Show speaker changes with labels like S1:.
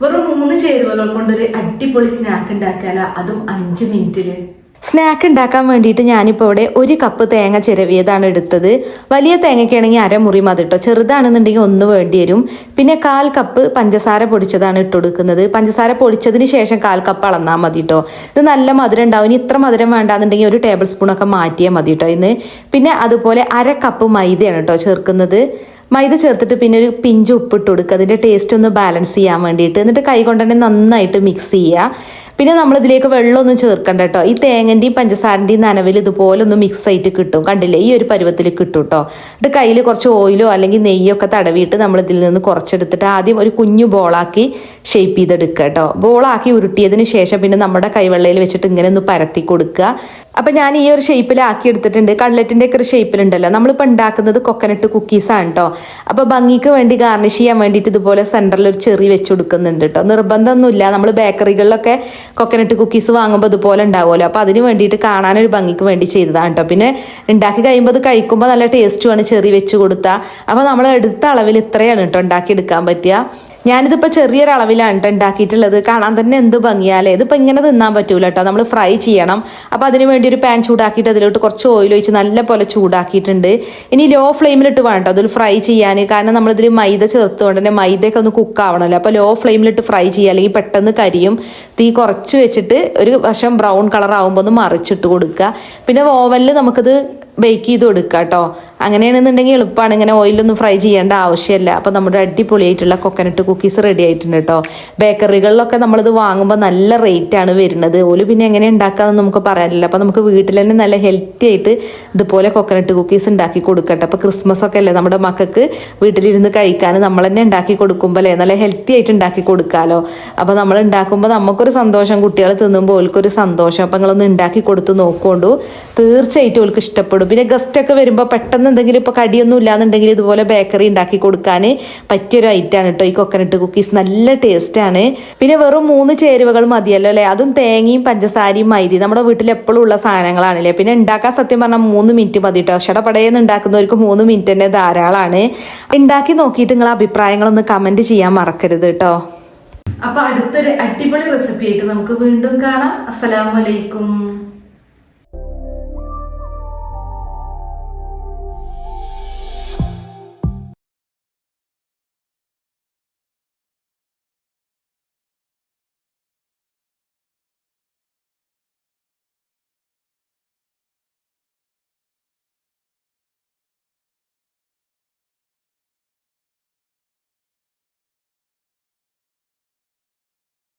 S1: വെറും മൂന്ന് ചേരുവകൾ കൊണ്ടൊരു അടിപൊളി സ്നാക്ക് ഉണ്ടാക്കാല അതും അഞ്ച് മിനിറ്റിൽ
S2: സ്നാക്ക് ഉണ്ടാക്കാൻ വേണ്ടിയിട്ട് ഞാനിപ്പോൾ ഇവിടെ ഒരു കപ്പ് തേങ്ങ ചിരവിയതാണ് എടുത്തത്. വലിയ തേങ്ങയ്ക്കാണെങ്കിൽ അരമുറി മതി കേട്ടോ ചെറുതാണെന്നുണ്ടെങ്കിൽ ഒന്ന് വേണ്ടി വരും. പിന്നെ കാൽ കപ്പ് പഞ്ചസാര പൊടിച്ചതാണ് ഇട്ടുകൊടുക്കുന്നത് പഞ്ചസാര പൊടിച്ചതിന് ശേഷം കാൽ കപ്പ് അളന്നാൽ മതി കേട്ടോ ഇത് നല്ല മധുരം ഉണ്ടാവും. ഇനി ഇത്ര മധുരം വേണ്ടാന്നുണ്ടെങ്കിൽ ഒരു ടേബിൾ സ്പൂണൊക്കെ മാറ്റിയാൽ മതി കേട്ടോ ഇന്ന്. പിന്നെ അതുപോലെ അര കപ്പ് മൈദയാണ് കേട്ടോ ചേർക്കുന്നത്. മൈദ ചേർത്തിട്ട് പിന്നെ ഒരു പിഞ്ച് ഉപ്പിട്ട് കൊടുക്കുക. അതിന്റെ ടേസ്റ്റ് ഒന്ന് ബാലൻസ് ചെയ്യാൻ വേണ്ടിയിട്ട്. എന്നിട്ട് കൈ കൊണ്ട് തന്നെ നന്നായിട്ട് മിക്സ് ചെയ്യുക. പിന്നെ നമ്മൾ ഇതിലേക്ക് വെള്ളമൊന്നും ചേർക്കണ്ട കേട്ടോ. ഈ തേങ്ങന്റെയും പഞ്ചസാരന്റെയും നനവിൽ ഇതുപോലെ ഒന്ന് മിക്സ് ആയിട്ട് കിട്ടും. കണ്ടില്ലേ? ഈ ഒരു പരുവത്തിൽ കിട്ടും കേട്ടോ. എന്നിട്ട് കയ്യിൽ കുറച്ച് ഓയിലോ അല്ലെങ്കിൽ നെയ്യൊക്കെ തടവിയിട്ട് നമ്മൾ ഇതിൽ നിന്ന് കുറച്ചെടുത്തിട്ട് ആദ്യം ഒരു കുഞ്ഞു ബോളാക്കി ഷേപ്പ് ചെയ്തെടുക്കുക കേട്ടോ. ബോളാക്കി ഉരുട്ടിയതിന് ശേഷം പിന്നെ നമ്മുടെ കൈവെള്ളയിൽ വെച്ചിട്ട് ഇങ്ങനെ ഒന്ന് പരത്തി കൊടുക്കുക. അപ്പം ഞാൻ ഈ ഒരു ഷേപ്പിലാക്കി എടുത്തിട്ടുണ്ട് കട്ലറ്റിന്റെ ഒക്കെ ഒരു ഷേപ്പിലുണ്ടല്ലോ നമ്മളിപ്പോൾ ഉണ്ടാക്കുന്നത് കൊക്കനട്ട് കുക്കീസാണ് കേട്ടോ അപ്പോൾ ഭംഗിക്ക് വേണ്ടി ഗാർണിഷ് ചെയ്യാൻ വേണ്ടിയിട്ട് ഇതുപോലെ സെന്ററിൽ ഒരു ചെറി വെച്ച് കൊടുക്കുന്നുണ്ട് കേട്ടോ നിർബന്ധമൊന്നുമില്ല. നമ്മൾ ബേക്കറികളിലൊക്കെ കൊക്കനട്ട് കുക്കീസ് വാങ്ങുമ്പോൾ ഇതുപോലെ ഉണ്ടാവുമല്ലോ. അപ്പോൾ അതിന് വേണ്ടിയിട്ട് കാണാനൊരു ഭംഗിക്ക് വേണ്ടി ചെയ്തതാണ് കേട്ടോ പിന്നെ ഉണ്ടാക്കി കഴിയുമ്പോൾ അത് കഴിക്കുമ്പോൾ നല്ല ടേസ്റ്റുമാണ് ചെറി വെച്ച് കൊടുത്താൽ അപ്പോൾ നമ്മൾ എടുത്ത അളവിൽ ഇത്രയാണ് കേട്ടോ ഉണ്ടാക്കിയെടുക്കാൻ പറ്റുക. ഞാനിതിപ്പോൾ ചെറിയൊരളവിലാണ് കേട്ടോ ഉണ്ടാക്കിയിട്ടുള്ളത് കാണാൻ തന്നെ എന്ത് ഭംഗിയാലേ ഇതിപ്പോൾ ഇങ്ങനെ തിന്നാൻ പറ്റൂല കേട്ടോ നമ്മൾ ഫ്രൈ ചെയ്യണം. അപ്പോൾ അതിന് വേണ്ടി ഒരു പാൻ ചൂടാക്കിയിട്ട് അതിലോട്ട് കുറച്ച് ഓയിൽ ഒഴിച്ച് നല്ല പോലെ ചൂടാക്കിയിട്ടുണ്ട്. ഇനി ലോ ഫ്ലെയിമിലിട്ട് വേണം കേട്ടോ അതിൽ ഫ്രൈ ചെയ്യാൻ കാരണം നമ്മളിതിൽ മൈദ ചേർത്തുകൊണ്ട് തന്നെ മൈദയൊക്കെ ഒന്ന് കുക്ക് ആവണമല്ലോ അപ്പോൾ ലോ ഫ്ലെയിമിലിട്ട് ഫ്രൈ ചെയ്യുക. അല്ലെങ്കിൽ പെട്ടെന്ന് കരിയും. തീ കുറച്ച് വെച്ചിട്ട് ഒരു വശം ബ്രൗൺ കളർ ആകുമ്പോൾ ഒന്ന് മറിച്ചിട്ട് കൊടുക്കുക. പിന്നെ ഓവനിൽ നമുക്കിത് ബേക്ക് ചെയ്ത് കൊടുക്കുക കേട്ടോ അങ്ങനെയാണെന്നുണ്ടെങ്കിൽ എളുപ്പമാണ് ഇങ്ങനെ ഓയിലൊന്നും ഫ്രൈ ചെയ്യേണ്ട ആവശ്യമില്ല. അപ്പോൾ നമ്മുടെ അടിപൊളിയായിട്ടുള്ള കൊക്കനട്ട് കുക്കീസ് റെഡി ആയിട്ടുണ്ട് കേട്ടോ ബേക്കറികളിലൊക്കെ നമ്മളിത് വാങ്ങുമ്പോൾ നല്ല റേറ്റ് ആണ് വരുന്നത്. ഓൽ പിന്നെ എങ്ങനെ ഉണ്ടാക്കാമെന്ന് നമുക്ക് പറയാനില്ല അപ്പോൾ നമുക്ക് വീട്ടിൽ തന്നെ നല്ല ഹെൽത്തി ആയിട്ട് ഇതുപോലെ കൊക്കനട്ട് കുക്കീസ് ഉണ്ടാക്കി കൊടുക്കട്ടെ. അപ്പോൾ ക്രിസ്മസ് ഒക്കെ അല്ലേ നമ്മുടെ മക്കൾക്ക് വീട്ടിലിരുന്ന് കഴിക്കാൻ നമ്മൾ തന്നെ ഉണ്ടാക്കി കൊടുക്കുമ്പോൾ അല്ലേ നല്ല ഹെൽത്തി ആയിട്ട് ഉണ്ടാക്കി കൊടുക്കാമല്ലോ അപ്പോൾ നമ്മൾ ഉണ്ടാക്കുമ്പോൾ നമുക്കൊരു സന്തോഷം കുട്ടികൾ തിന്നുമ്പോൾ ഓൽക്കൊരു സന്തോഷം. അപ്പോൾ നിങ്ങളൊന്ന് ഉണ്ടാക്കി കൊടുത്ത് നോക്കുകൊണ്ടു തീർച്ചയായിട്ടും ഓൾക്ക് ഇഷ്ടപ്പെടും. പിന്നെ ഗസ്റ്റ് ഒക്കെ വരുമ്പോൾ പെട്ടെന്ന് എന്തെങ്കിലും ഇപ്പോൾ കടിയൊന്നും ഇല്ലാന്നുണ്ടെങ്കിൽ ഇതുപോലെ ബേക്കറി ഉണ്ടാക്കി കൊടുക്കാൻ പറ്റിയൊരു ഐറ്റാണ് കേട്ടോ ഈ കൊക്കനട്ട് കുക്കീസ് നല്ല ടേസ്റ്റാണ് പിന്നെ വെറും മൂന്ന് ചേരുവകൾ മതിയല്ലോ അല്ലേ? അതും തേങ്ങയും പഞ്ചസാരയും മൈദി നമ്മുടെ വീട്ടിൽ എപ്പോഴും ഉള്ള സാധനങ്ങളാണല്ലേ? പിന്നെ ഉണ്ടാക്കാൻ സത്യം പറഞ്ഞാൽ മൂന്ന് മിനിറ്റ് മതി കേട്ടോ ഷടപടയെന്ന് ഉണ്ടാക്കുന്നവർക്ക് മൂന്ന് മിനിറ്റ് തന്നെ ധാരാളമാണ് ഉണ്ടാക്കി നോക്കിയിട്ട് നിങ്ങൾ അഭിപ്രായങ്ങളൊന്ന് കമന്റ് ചെയ്യാൻ മറക്കരുത് കേട്ടോ
S1: അപ്പൊ അടുത്തൊരു അടിപൊളി റെസിപ്പി ആയിട്ട് നമുക്ക് വീണ്ടും കാണാം. അസ്സലാമലൈക്കും